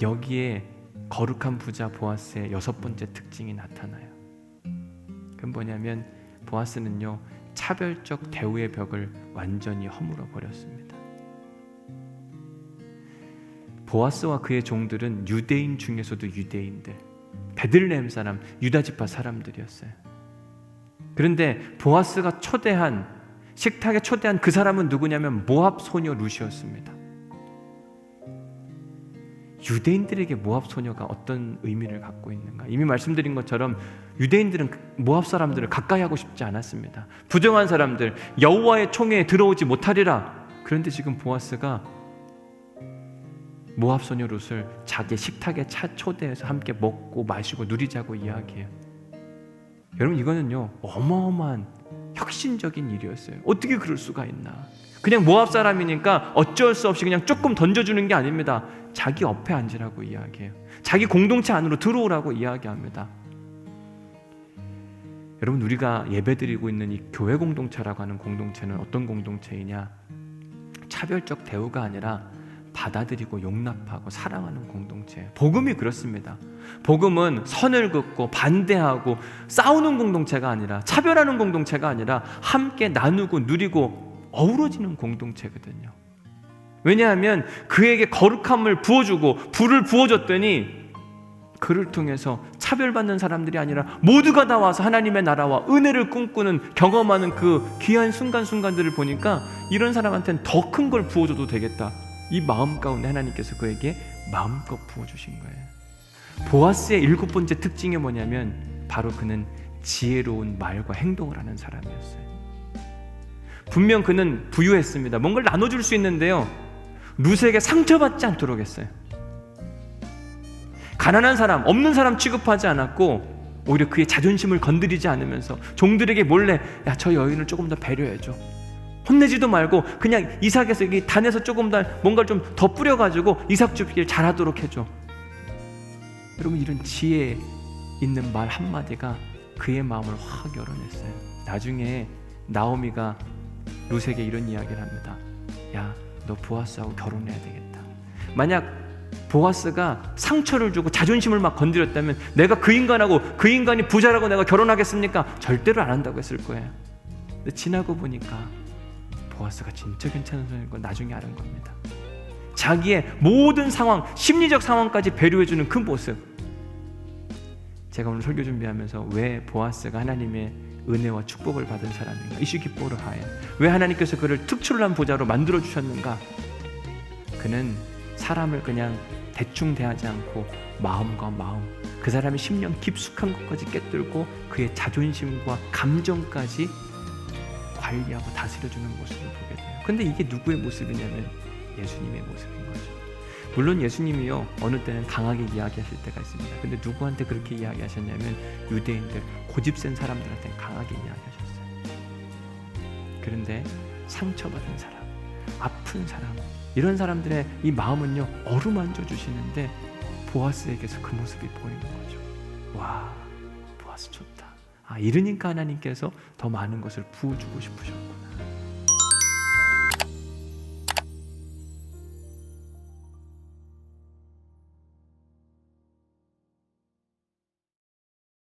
여기에 거룩한 부자 보아스의 여섯 번째 특징이 나타나요. 그건 뭐냐면 보아스는요 차별적 대우의 벽을 완전히 허물어 버렸습니다. 보아스와 그의 종들은 유대인 중에서도 유대인들, 베들레헴 사람, 유다 지파 사람들이었어요. 그런데 보아스가 초대한 식탁에 초대한 그 사람은 누구냐면 모압 소녀 루시였습니다. 유대인들에게 모압 소녀가 어떤 의미를 갖고 있는가? 이미 말씀드린 것처럼 유대인들은 모압 사람들을 가까이 하고 싶지 않았습니다. 부정한 사람들 여호와의 총회에 들어오지 못하리라. 그런데 지금 보아스가 모압 소녀 룻을 자기 식탁에 차 초대해서 함께 먹고 마시고 누리자고 이야기해요. 여러분 이거는요 어마어마한 혁신적인 일이었어요. 어떻게 그럴 수가 있나? 그냥 모압 사람이니까 어쩔 수 없이 그냥 조금 던져주는 게 아닙니다. 자기 옆에 앉으라고 이야기해요. 자기 공동체 안으로 들어오라고 이야기합니다. 여러분 우리가 예배드리고 있는 이 교회 공동체라고 하는 공동체는 어떤 공동체이냐? 차별적 대우가 아니라 받아들이고 용납하고 사랑하는 공동체. 복음이 그렇습니다. 복음은 선을 긋고 반대하고 싸우는 공동체가 아니라 차별하는 공동체가 아니라 함께 나누고 누리고 어우러지는 공동체거든요. 왜냐하면 그에게 거룩함을 부어주고 불을 부어줬더니 그를 통해서 차별받는 사람들이 아니라 모두가 다 와서 하나님의 나라와 은혜를 꿈꾸는 경험하는 그 귀한 순간순간들을 보니까 이런 사람한테는 더 큰 걸 부어줘도 되겠다. 이 마음 가운데 하나님께서 그에게 마음껏 부어주신 거예요. 보아스의 일곱 번째 특징이 뭐냐면 바로 그는 지혜로운 말과 행동을 하는 사람이었어요. 분명 그는 부유했습니다. 뭔가를 나눠줄 수 있는데요. 루스에게 상처받지 않도록 했어요. 가난한 사람, 없는 사람 취급하지 않았고 오히려 그의 자존심을 건드리지 않으면서 종들에게 몰래 야 저 여인을 조금 더 배려해줘. 혼내지도 말고 그냥 이삭에서 이 단에서 조금 더 뭔가를 좀 더 뿌려가지고 이삭 주기를 잘하도록 해줘. 여러분 이런 지혜 있는 말 한마디가 그의 마음을 확 열어냈어요. 나중에 나오미가 루세에게 이런 이야기를 합니다. 야, 너 보아스하고 결혼해야 되겠다. 만약 보아스가 상처를 주고 자존심을 막 건드렸다면 내가 그 인간하고 그 인간이 부자라고 내가 결혼하겠습니까? 절대로 안 한다고 했을 거예요. 근데 지나고 보니까 보아스가 진짜 괜찮은 걸 나중에 아는 겁니다. 자기의 모든 상황, 심리적 상황까지 배려해주는 그 모습. 제가 오늘 설교 준비하면서 왜 보아스가 하나님의 은혜와 축복을 받은 사람인가? 이슈기뽀르 하에 왜 하나님께서 그를 특출난 보좌로 만들어 주셨는가? 그는 사람을 그냥 대충 대하지 않고 마음과 마음, 그 사람의 심령 깊숙한 것까지 깨뚫고 그의 자존심과 감정까지 관리하고 다스려주는 모습을 보게 돼요. 근데 이게 누구의 모습이냐면 예수님의 모습인 거죠. 물론 예수님이요 어느 때는 강하게 이야기하실 때가 있습니다. 근데 누구한테 그렇게 이야기하셨냐면 유대인들 고집센 사람들한테 강하게 이야기하셨어요. 그런데 상처받은 사람, 아픈 사람 이런 사람들의 이 마음은요 어루만져 주시는데 보아스에게서 그 모습이 보이는 거죠. 와 보아스 좋다. 아 이러니까 하나님께서 더 많은 것을 부어주고 싶으셨구나.